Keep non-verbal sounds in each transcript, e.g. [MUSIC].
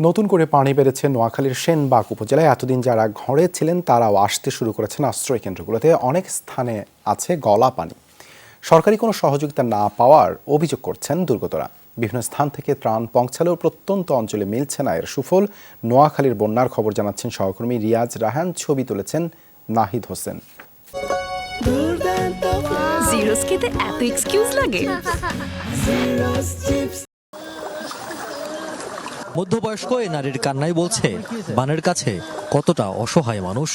নতুন করে পানি বেড়েছে নোয়াখালীর সেনবাগ উপজেলায়। এতদিন যারা ঘরে ছিলেন তারাও আসতে শুরু করেছেন আশ্রয় কেন্দ্রগুলোতে। অনেক স্থানে আছে গলা পানি। সরকারি কোনো সহযোগিতা না পাওয়ার অভিযোগ করছেন দুর্গতরা। বিভিন্ন স্থান থেকে ত্রাণ পৌঁছালেও প্রত্যন্ত অঞ্চলে মিলছে না এর সুফল। নোয়াখালীর বন্যার খবর জানাচ্ছেন সহকর্মী রিয়াজ রাহান। ছবি তুলেছেন নাহিদ হোসেন। জিরোস খেতে এত এক্সকিউজ লাগে। [LAUGHS] মধ্যবয়স্ক এই নারীর কান্নাই বলছে বানের কাছে কতটা অসহায় মানুষ।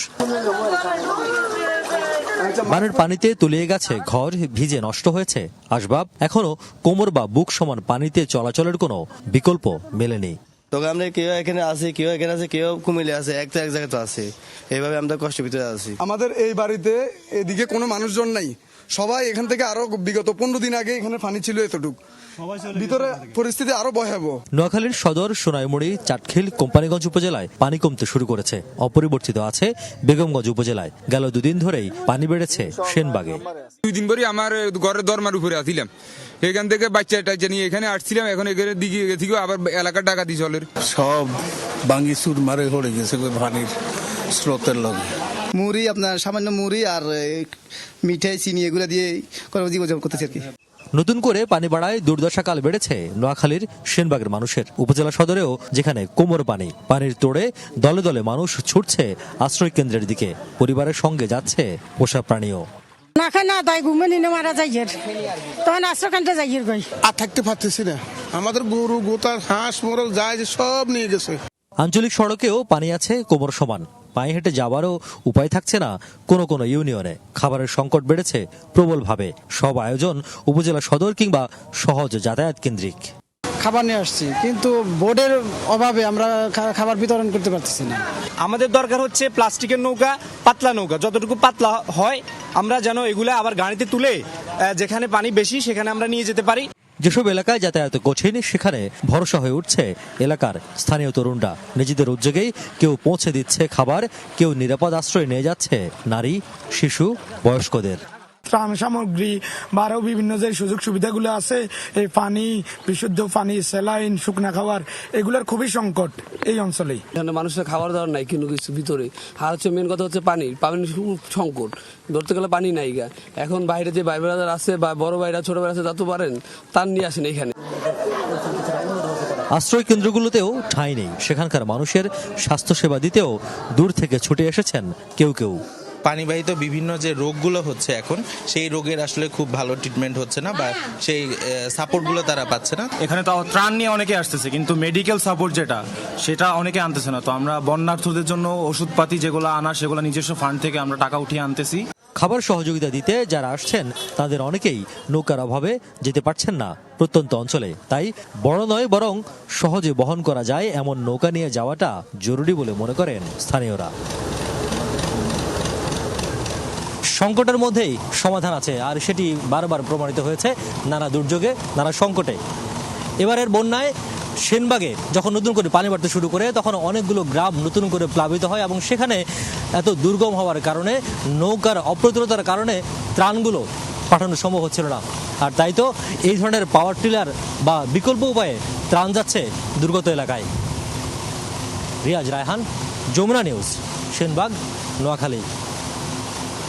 বানের পানিতে তলিয়ে গেছে ঘর ভিজে নষ্ট হয়েছে আসবাব এখনও কোমর বা বুক সমান পানিতে চলাচলের কোনো বিকল্প মেলেনি। তখন আমরা কেউ এখানে আছে কেউ এখানে আছে কেউ কুমিল্লে আছে এক তো এক জায়গায় তো আছে। এইভাবে আমরা কষ্ট ভিতরে আছি। আমাদের এই বাড়িতে এদিকে কোনো মানুষজন নাই। সবাই এখান থেকে আরও বিগত পনেরো দিন আগে এখানে পানি ছিল এতটুক। ভিতরে পরিস্থিতি আরও ভয়াবহ। নোয়াখালীর সদর সোনাইমুড়ি চাটখিল কোম্পানিগঞ্জ উপজেলায় পানি কমতে শুরু করেছে। অপরিবর্তিত আছে বেগমগঞ্জ উপজেলায়। গেল দুদিন ধরেই পানি বেড়েছে সেনবাগে। দুই দিন পরে আমার ঘরের দরমার উপরে আসছিলাম এখান থেকে বাচ্চা টাচ্চা নিয়ে এখানে আসছিলাম এখন এখানে দিকে গেছি আবার এলাকার ডাকাতি চলের সব বাঙ্গি সুর মারে হয়ে গেছে পানির স্রোতের লগে। মুড়ি আপনার সামান্য মুড়ি আর এই, মিঠাই চিনি এগুলো দিয়ে জীবনযাপন করতেছি আর কি। নতুন করে পানি বাড়ায় দুর্দশাকাল বেড়েছে। নোয়াখালীর সেনবাগের মানুষের উপজেলা সদরেও যেখানে কোমর পানি পানির তোড়ে দলে দলে মানুষ ছুটছে আশ্রয় কেন্দ্রের দিকে। পরিবারের সঙ্গে যাচ্ছে পোষা প্রাণীও। না খাই না তাই ঘুমে নিনে মারা যাইয়ের তখন আশ্রকান্তে যাইয়ের গই আর থাকতে পারতেছি না। আমাদের গরু গোতার হাঁস মোরগ যায় যে সব নিয়ে গেছে। আঞ্চলিক সড়কেও পানি আছে কোমর সমান। পায়ে হেঁটে যাওয়ারও উপায় থাকছে না কোনো কোনো ইউনিয়নে। খাবারের সংকট বেড়েছে প্রবলভাবে। সব আয়োজন উপজেলা সদর কিংবা সহজ যাতায়াত কেন্দ্রিক। খাবার নিয়ে আসছি কিন্তু বোর্ডের অভাবে আমরা খাবার বিতরণ করতে পারতেছি না। আমাদের দরকার হচ্ছে প্লাস্টিকের নৌকা পাতলা নৌকা। যতটুকু পাতলা হয় আমরা যেন এগুলো আবার গাড়িতে তুলে যেখানে পানি বেশি সেখানে আমরা নিয়ে যেতে পারি। যেসব এলাকায় যাতায়াত কঠিন, সেখানে ভরসা হয়ে উঠছে এলাকার স্থানীয় তরুণরা। নিজেদের উদ্যোগেই কেউ পৌঁছে দিচ্ছে খাবার, কেউ নিরাপদ আশ্রয় নিয়ে যাচ্ছে নারী, শিশু, বয়স্কদের। ত্রাণ সামগ্রী বা আরও বিভিন্ন যে সুযোগ সুবিধাগুলো আছে এই পানি বিশুদ্ধ পানি স্যালাইন শুকনা খাবার এগুলোর খুবই সংকট এই অঞ্চলেই। এখানে মানুষের খাবার দাবার নাই কিন্তু কিছু ভিতরে। আর হচ্ছে মেন কথা হচ্ছে পানি। পানি সংকট। ধরতে গেলে পানি নাই গা। এখন বাইরে যে ভাই ব্রাদার আছে বা বড় ভাইরা ছোট ভাইরা আছে তা তো পারেন তার নিয়ে আসেন এখানে। আশ্রয় কেন্দ্রগুলোতেও ঠাঁই নেই। সেখানকার মানুষের স্বাস্থ্যসেবা দিতেও দূর থেকে ছুটে এসেছেন কেউ কেউ। পানিবাহিত বিভিন্ন যে রোগগুলো হচ্ছে এখন সেই রোগের আসলে খুব ভালো ট্রিটমেন্ট হচ্ছে না বা সেই সাপোর্টগুলো তারা পাচ্ছে না। এখানে তো ত্রাণ নিয়ে অনেকে আসতেছে কিন্তু মেডিকেল সাপোর্ট যেটা সেটা অনেকে আনতেছে না। তো আমরা বন্যার্থদের জন্য ওষুধপাতি যেগুলো আনা সেগুলো নিজস্ব ফান্ড থেকে আমরা টাকা উঠিয়ে আনতেছি। খাবার সহযোগিতা দিতে যারা আসছেন তাদের অনেকেই নৌকার অভাবে যেতে পারছেন না প্রত্যন্ত অঞ্চলে। তাই বড় নয় বরং সহজে বহন করা যায় এমন নৌকা নিয়ে যাওয়াটা জরুরি বলে মনে করেন স্থানীয়রা। সংকটের মধ্যেই সমাধান আছে, আর সেটি বারবার প্রমাণিত হয়েছে নানা দুর্যোগে, নানা সংকটে। এবারের বন্যায় সেনবাগে যখন নতুন করে পানি বাড়তে শুরু করে, তখন অনেকগুলো গ্রাম নতুন করে প্লাবিত হয় এবং সেখানে এত দুর্গম হওয়ার কারণে, নৌকার অপ্রতুলতার কারণে ত্রাণগুলো পাঠানো সম্ভব হচ্ছিল না। আর তাই তো এই ধরনের পাওয়ার টিলার বা বিকল্প উপায়ে ত্রাণ যাচ্ছে দুর্গত এলাকায়। রিয়াজ রায়হান, যমুনা নিউজ, সেনবাগ, নোয়াখালী।